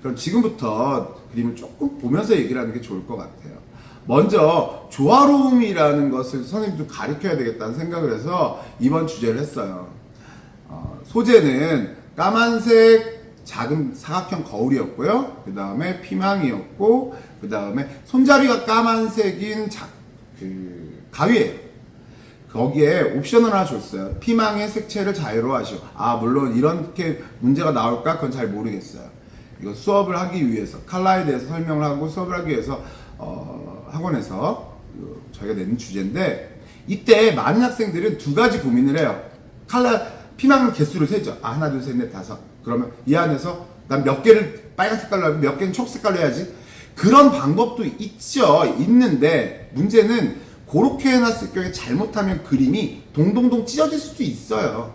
그럼 지금부터 그림을 조금 보면서 얘기를 하는 게 좋을 것 같아요. 먼저 조화로움이라는 것을 선생님 좀 가르쳐야 되겠다는 생각을 해서 이번 주제를 했어요. 어, 소재는 까만색 작은 사각형 거울이었고요. 그 다음에 피망이었고, 그 다음에 손잡이가 까만색인 자, 그 가위예요. 거기에 옵션을 하나 줬어요. 피망의 색채를 자유로워하시오. 아 물론 이렇게 문제가 나올까 그건 잘 모르겠어요. 이거 수업을 하기 위해서 칼라에 대해서 설명을 하고 수업을 하기 위해서 어, 학원에서 그 저희가 낸 주제인데 이때 많은 학생들은 두 가지 고민을 해요. 칼라 피망 개수를 세죠. 아 하나 둘 셋 넷 다섯. 그러면 이 안에서 난 몇 개를 빨간 색깔로 하고 몇 개는 초록색깔로 해야지. 그런 방법도 있죠. 있는데 문제는 그렇게 해놨을 경우에 잘못하면 그림이 동동동 찢어질 수도 있어요.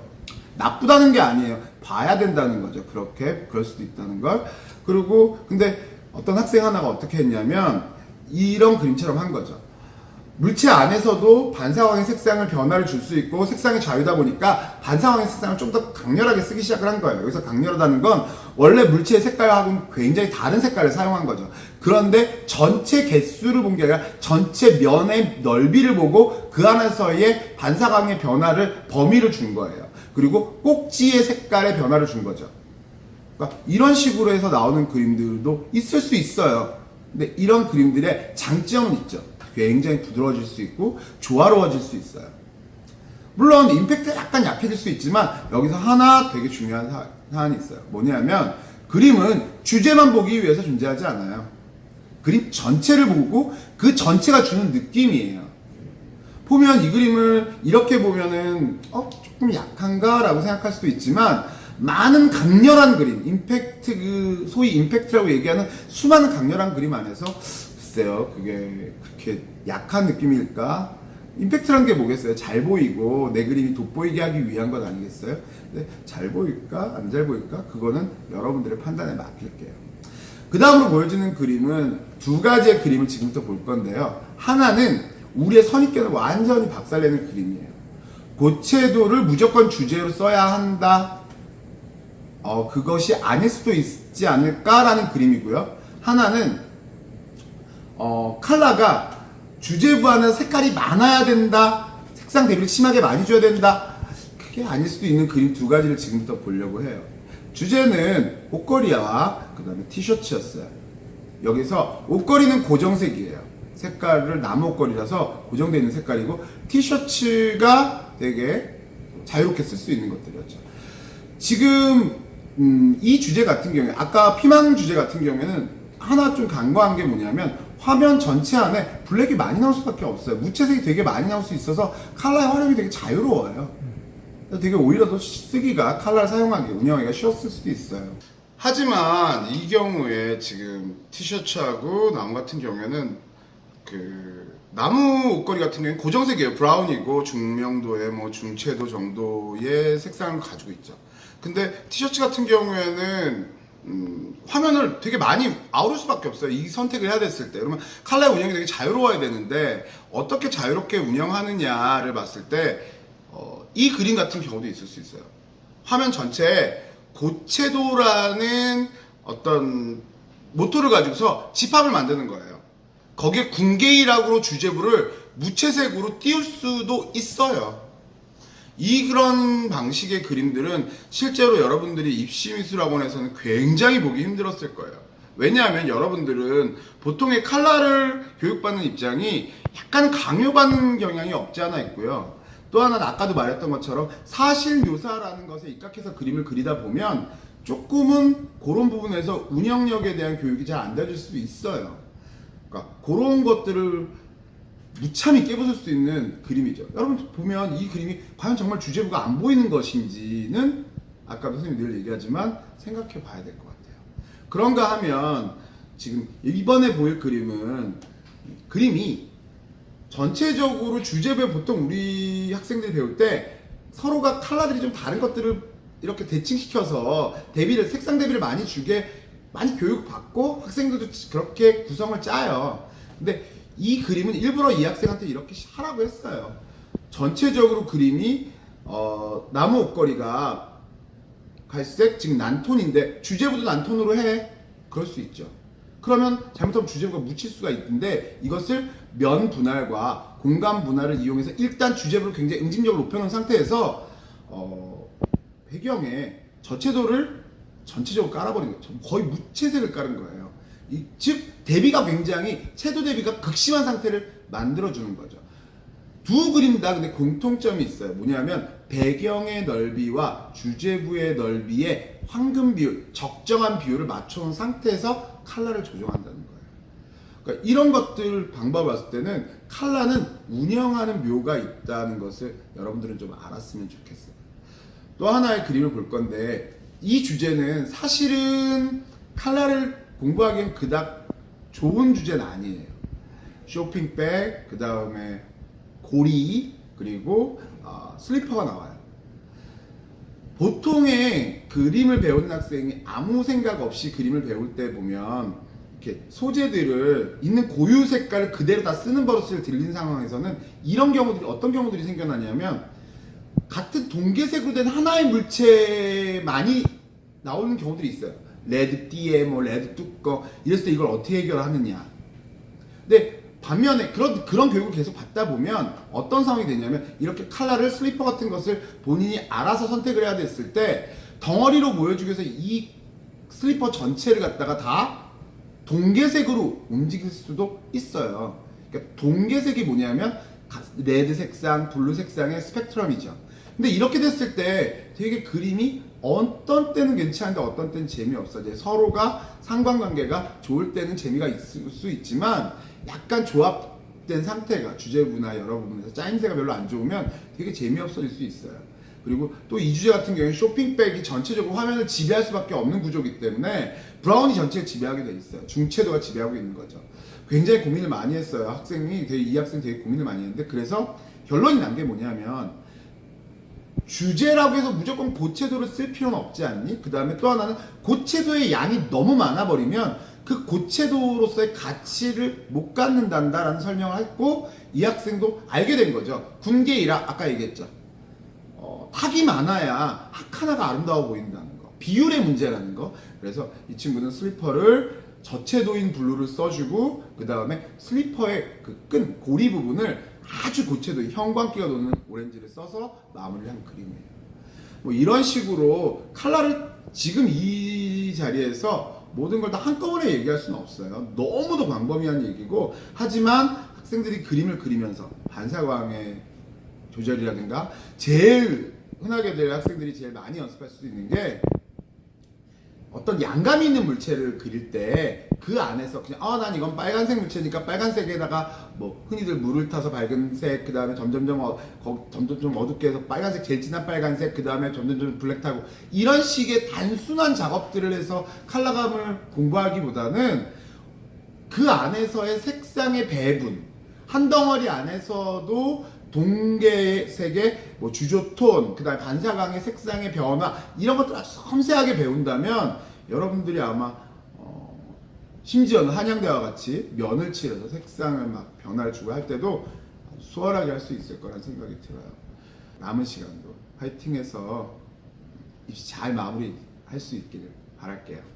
나쁘다는 게 아니에요. 봐야 된다는 거죠. 그렇게 그럴 수도 있다는 걸. 그리고 근데 어떤 학생 하나가 어떻게 했냐면 이런 그림처럼 한 거죠. 물체 안에서도 반사광의 색상을 변화를 줄 수 있고 색상이 자유다 보니까 반사광의 색상을 좀 더 강렬하게 쓰기 시작을 한 거예요. 여기서 강렬하다는 건 원래 물체의 색깔하고는 굉장히 다른 색깔을 사용한 거죠. 그런데 전체 개수를 본 게 아니라 전체 면의 넓이를 보고 그 안에서의 반사광의 변화를 범위를 준 거예요. 그리고 꼭지의 색깔의 변화를 준 거죠. 그러니까 이런 식으로 해서 나오는 그림들도 있을 수 있어요. 근데 이런 그림들의 장점은 있죠. 굉장히 부드러워질 수 있고 조화로워질 수 있어요. 물론 임팩트가 약간 약해질 수 있지만 여기서 하나 되게 중요한 사, 사안이 있어요. 뭐냐면 그림은 주제만 보기 위해서 존재하지 않아요. 그림 전체를 보고 그 전체가 주는 느낌이에요. 보면 이 그림을 이렇게 보면은 어 조금 약한가라고 생각할 수도 있지만 많은 강렬한 그림, 임팩트 그 소위 임팩트라고 얘기하는 수많은 강렬한 그림 안에서 글쎄요 그게 그렇게 약한 느낌일까? 임팩트란 게 뭐겠어요? 잘 보이고 내 그림이 돋보이게 하기 위한 것 아니겠어요? 근데 잘 보일까? 안 잘 보일까? 그거는 여러분들의 판단에 맡길게요. 그 다음으로 보여지는 그림은 두 가지의 그림을 지금부터 볼 건데요. 하나는 우리의 선입견을 완전히 박살내는 그림이에요. 고채도를 무조건 주제로 써야 한다. 어, 그것이 아닐 수도 있지 않을까라는 그림이고요. 하나는 어, 칼라가 주제부와는 색깔이 많아야 된다. 색상 대비를 심하게 많이 줘야 된다. 그게 아닐 수도 있는 그림 두 가지를 지금부터 보려고 해요. 주제는 옷걸이와 그 다음에 티셔츠였어요. 여기서 옷걸이는 고정색이에요. 색깔을 나무 옷걸이라서 고정되어 있는 색깔이고 티셔츠가 되게 자유롭게 쓸 수 있는 것들이었죠. 지금 음, 이 주제 같은 경우에 아까 피망 주제 같은 경우에는 하나 좀 간과한 게 뭐냐면 화면 전체 안에 블랙이 많이 나올 수밖에 없어요. 무채색이 되게 많이 나올 수 있어서 칼라의 활용이 되게 자유로워요. 되게 오히려 더 쓰기가 칼라를 사용하기 운영하기가 쉬웠을 수도 있어요. 하지만 이 경우에 지금 티셔츠하고 나무 같은 경우에는 그 나무 옷걸이 같은 경우는 고정색이에요. 브라운이고 중명도의 뭐 중채도 정도의 색상을 가지고 있죠. 근데 티셔츠 같은 경우에는 음, 화면을 되게 많이 아우를 수밖에 없어요. 이 선택을 해야 됐을 때. 그러면 칼라 운영이 되게 자유로워야 되는데 어떻게 자유롭게 운영하느냐를 봤을 때 어, 이 그림 같은 경우도 있을 수 있어요. 화면 전체에 고채도라는 어떤 모토를 가지고서 집합을 만드는 거예요. 거기에 군계일학으로 주제부를 무채색으로 띄울 수도 있어요. 이 그런 방식의 그림들은 실제로 여러분들이 입시미술학원에서는 굉장히 보기 힘들었을 거예요. 왜냐하면 여러분들은 보통의 칼라를 교육받는 입장이 약간 강요받는 경향이 없지 않아 있고요. 또 하나는 아까도 말했던 것처럼 사실 묘사라는 것에 입각해서 그림을 그리다 보면 조금은 그런 부분에서 운영력에 대한 교육이 잘 안 되질 수도 있어요. 그러니까 그런 것들을 무참히 깨부술 수 있는 그림이죠. 여러분 보면 이 그림이 과연 정말 주제부가 안 보이는 것인지는 아까 선생님이 늘 얘기하지만 생각해 봐야 될 것 같아요. 그런가 하면 지금 이번에 보일 그림은 그림이 전체적으로 주제부에 보통 우리 학생들이 배울 때 서로가 칼라들이 좀 다른 것들을 이렇게 대칭시켜서 대비를 색상 대비를 많이 주게 많이 교육받고 학생들도 그렇게 구성을 짜요. 근데 이 그림은 일부러 이 학생한테 이렇게 하라고 했어요. 전체적으로 그림이 어, 나무 옷걸이가 갈색 지금 난톤인데 주제부도 난톤으로 해. 그럴 수 있죠. 그러면 잘못하면 주제부가 묻힐 수가 있는데 이것을 면 분할과 공간 분할을 이용해서 일단 주제부를 굉장히 응집력을 높여놓은 상태에서 어, 배경에 저채도를 전체적으로 깔아버린 거죠. 거의 무채색을 깔은 거예요. 이, 즉 대비가 굉장히 채도 대비가 극심한 상태를 만들어주는 거죠. 두 그림 다 근데 공통점이 있어요. 뭐냐면 배경의 넓이와 주제부의 넓이의 황금 비율, 적정한 비율을 맞춰놓은 상태에서 컬러를 조정한다는 거예요. 그러니까 이런 것들 방법을 봤을 때는 컬러는 운영하는 묘가 있다는 것을 여러분들은 좀 알았으면 좋겠어요. 또 하나의 그림을 볼 건데 이 주제는 사실은 컬러를 공부하기엔 그닥 좋은 주제는 아니에요. 쇼핑백, 그 다음에 고리, 그리고 어, 슬리퍼가 나와요. 보통의 그림을 배우는 학생이 아무 생각 없이 그림을 배울 때 보면 이렇게 소재들을 있는 고유 색깔을 그대로 다 쓰는 버릇을 들린 상황에서는 이런 경우들이 어떤 경우들이 생겨나냐면 같은 동계색으로 된 하나의 물체만이 나오는 경우들이 있어요. 레드 띠에 뭐 레드 뚜껑 이랬을 때 이걸 어떻게 해결하느냐. 근데 반면에 그런 그런 교육을 계속 받다 보면 어떤 상황이 되냐면 이렇게 칼라를 슬리퍼 같은 것을 본인이 알아서 선택을 해야 됐을 때 덩어리로 보여주기 위해서 이 슬리퍼 전체를 갖다가 다 동계색으로 움직일 수도 있어요. 그러니까 동계색이 뭐냐면 가- 레드 색상, 블루 색상의 스펙트럼이죠. 근데 이렇게 됐을 때 되게 그림이 어떤 때는 괜찮은데 어떤 때는 재미없어. 이제 서로가 상관관계가 좋을 때는 재미가 있을 수 있지만 약간 조합된 상태가 주제부나 여러 부분에서 짜임새가 별로 안 좋으면 되게 재미없어질 수 있어요. 그리고 또 이 주제 같은 경우에 쇼핑백이 전체적으로 화면을 지배할 수밖에 없는 구조이기 때문에 브라운이 전체를 지배하게 돼 있어요. 중채도가 지배하고 있는 거죠. 굉장히 고민을 많이 했어요. 학생이 되게 이 학생 되게 고민을 많이 했는데 그래서 결론이 난 게 뭐냐면 주제라고 해서 무조건 고채도를 쓸 필요는 없지 않니? 그 다음에 또 하나는 고채도의 양이 너무 많아 버리면 그 고채도로서의 가치를 못 갖는단다라는 설명을 했고 이 학생도 알게 된 거죠. 군계 일학 아까 얘기했죠. 어, 탁이 많아야 학 하나가 아름다워 보인다는 거. 비율의 문제라는 거. 그래서 이 친구는 슬리퍼를 저채도인 블루를 써주고 그 다음에 슬리퍼의 그 끈 고리 부분을 아주 고채도인 형광기가 도는 오렌지를 써서 마무리를 한 그림이에요. 뭐 이런 식으로 칼라를 지금 이 자리에서 모든 걸 다 한꺼번에 얘기할 수는 없어요. 너무도 광범위한 얘기고 하지만 학생들이 그림을 그리면서 반사광의 조절이라든가 제일 흔하게들 학생들이 제일 많이 연습할 수 있는 게 어떤 양감이 있는 물체를 그릴 때 그 안에서 그냥 아 난 이건 빨간색 물체니까 빨간색에다가 뭐 흔히들 물을 타서 밝은색 그 다음에 점점점 어, 거- 점점점 어둡게 해서 빨간색 제일 진한 빨간색 그 다음에 점점점 블랙 타고 이런 식의 단순한 작업들을 해서 컬러감을 공부하기보다는 그 안에서의 색상의 배분 한 덩어리 안에서도 동계색의 뭐 주조톤 그다음에 반사광의 색상의 변화 이런 것들을 아주 섬세하게 배운다면 여러분들이 아마 어, 심지어는 한양대와 같이 면을 칠해서 색상을 막 변화를 주고 할 때도 수월하게 할 수 있을 거라는 생각이 들어요. 남은 시간도 파이팅해서 입시 잘 마무리할 수 있기를 바랄게요